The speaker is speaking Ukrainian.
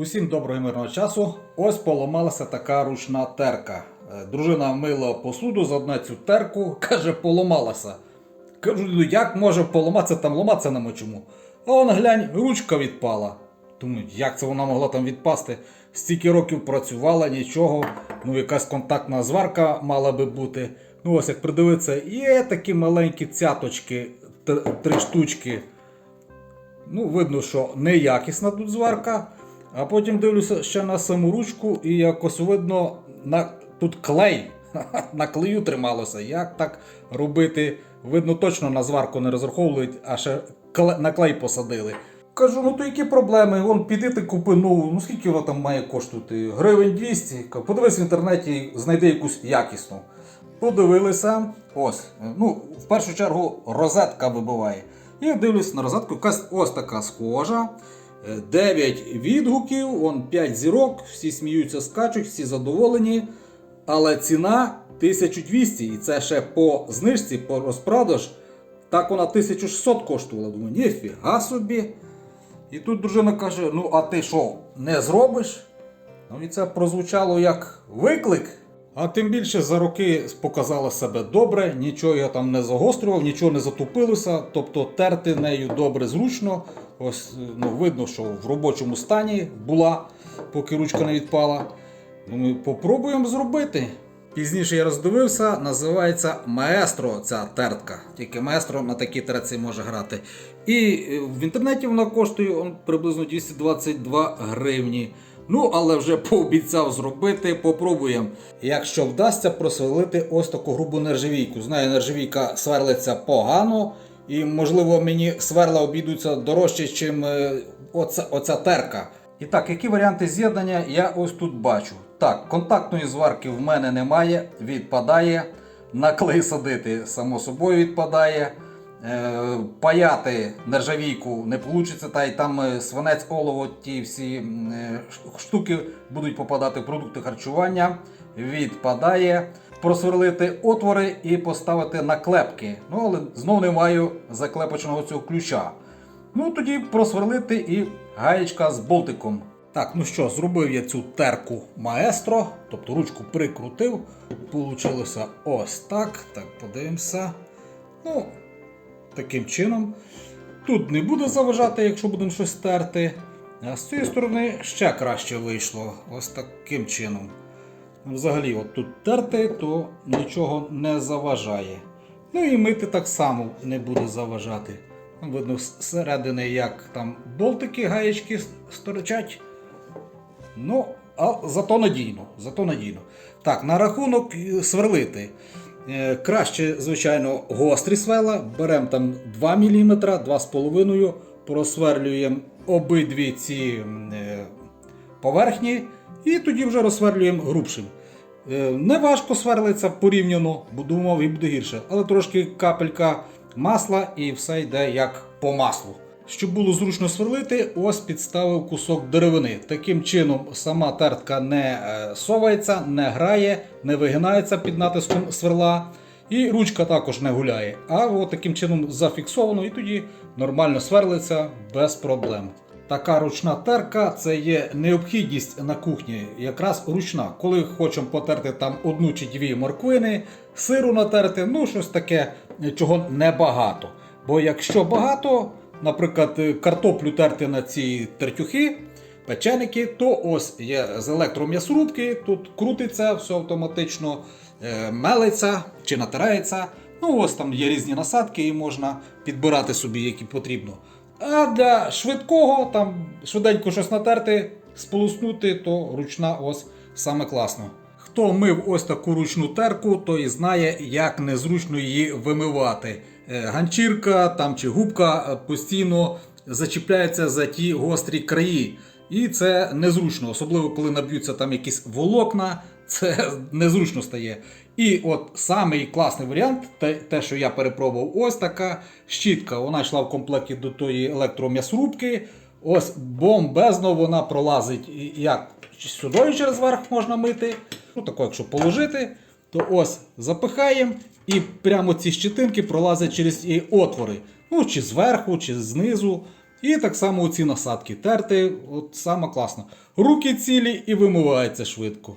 Усім доброго і мирного часу. Ось поламалася така ручна терка. Е, Дружина мила посуду за одне цю терку, каже, поламалася. Кажу, ну як може поламатися там ламатися нема чому. А он глянь, ручка відпала. Думаю, як це вона могла там відпасти? Стільки років працювала, нічого. Ну, якась контактна зварка мала би бути. Ну, ось як придивитися, є такі маленькі цяточки, три штучки. Ну, видно, що неякісна тут зварка. А потім дивлюся ще на саму ручку і якось видно, на, тут клей. На клею трималося. Як так робити? Видно, точно на зварку не розраховують, а ще кле- на клей посадили. Кажу, ну то які проблеми? Вон піди ти купи нову, ну скільки воно там має коштувати? Гривень 200. Подивись в інтернеті, знайди якусь якісну. Подивилися. Ось. Ну, в першу чергу розетка вибиває. Я дивлюсь на розетку, якась ось така схожа. 9 відгуків, вон 5 зірок, всі сміються, скачуть, всі задоволені. Але ціна 1200, і це ще по знижці, по розпродаж. Так вона 1600 коштувала. Думаю, ніфіга собі. І тут дружина каже: ну, а ти що, не зробиш? Ну і це прозвучало як виклик. А тим більше за роки показала себе добре, нічого я там не загострював, нічого не затупилося, тобто терти нею добре зручно. Ось ну, видно, що в робочому стані була, поки ручка не відпала. Думаю, попробуємо зробити. Пізніше я роздивився, називається Маестро ця тертка. Тільки маестро на такій терці може грати. І е, в інтернеті вона коштує он, приблизно 222 гривні. Ну, але вже пообіцяв зробити, попробуємо. Якщо вдасться просверлити ось таку грубу нержавійку. Знаю, нержавійка сверлиться погано, і можливо мені сверла обійдуться дорожче, ніж оця, оця терка. І так, які варіанти з'єднання я ось тут бачу. Так, контактної зварки в мене немає, відпадає. На клей садити, само собою відпадає. Е, паяти нержавійку не вийде, та й там е, свинець олово, ті всі е, штуки будуть попадати в продукти харчування. Відпадає. Просверлити отвори і поставити наклепки. Ну, але знову не маю заклепочного цього ключа. Ну тоді просверлити і гаєчка з болтиком. Так, ну що, зробив я цю терку маестро, тобто ручку прикрутив. Получилося ось так. Так, подивимося. Ну, таким чином. Тут не буде заважати, якщо будемо щось терти. А з цієї сторони ще краще вийшло. Ось таким чином. Взагалі, от тут терти, то нічого не заважає. Ну і мити так само не буде заважати. Видно зсередини, як там болтики, гаєчки сторчать. Ну, а зато надійно. Зато надійно. Так, на рахунок е, сверлити. Е, Краще, звичайно, гострі свела. Беремо там 2 мм, 2,5 просверлюємо обидві ці е, поверхні і тоді вже розсверлюємо грубшим. Е, Не важко сверлиться порівняно, бо думав і буде гірше, але трошки капелька масла і все йде як по маслу. Щоб було зручно сверлити, ось підставив кусок деревини. Таким чином сама тертка не е, совається, не грає, не вигинається під натиском сверла. І ручка також не гуляє. А от таким чином зафіксовано і тоді нормально сверлиться без проблем. Така ручна терка це є необхідність на кухні, якраз ручна. Коли хочемо потерти там одну чи дві морквини, сиру натерти, ну щось таке, чого небагато. Бо якщо багато, наприклад, картоплю терти на ці тертюхи, печеники, то ось є з електром'ясорубки, тут крутиться, все автоматично е, мелиться чи натирається. Ну, ось там є різні насадки, і можна підбирати собі, які потрібно. А для швидкого, там швиденько щось натерти, сполоснути, то ручна ось саме класно. Хто мив ось таку ручну терку, той знає, як незручно її вимивати. Е, Ганчірка там чи губка е, постійно зачіпляється за ті гострі краї. І це незручно, особливо коли наб'ються там якісь волокна, це незручно стає. І от самий класний варіант, те, те, що я перепробував, ось така щітка. Вона йшла в комплекті до тої електром'ясорубки. Ось бомбезно вона пролазить. Як сюди через верх можна мити. Ну, тако, якщо положити, то ось запихаємо і прямо ці щитинки пролазять через ці отвори. Ну, чи зверху, чи знизу. І так само оці насадки терти, от саме класно. Руки цілі і вимивається швидко.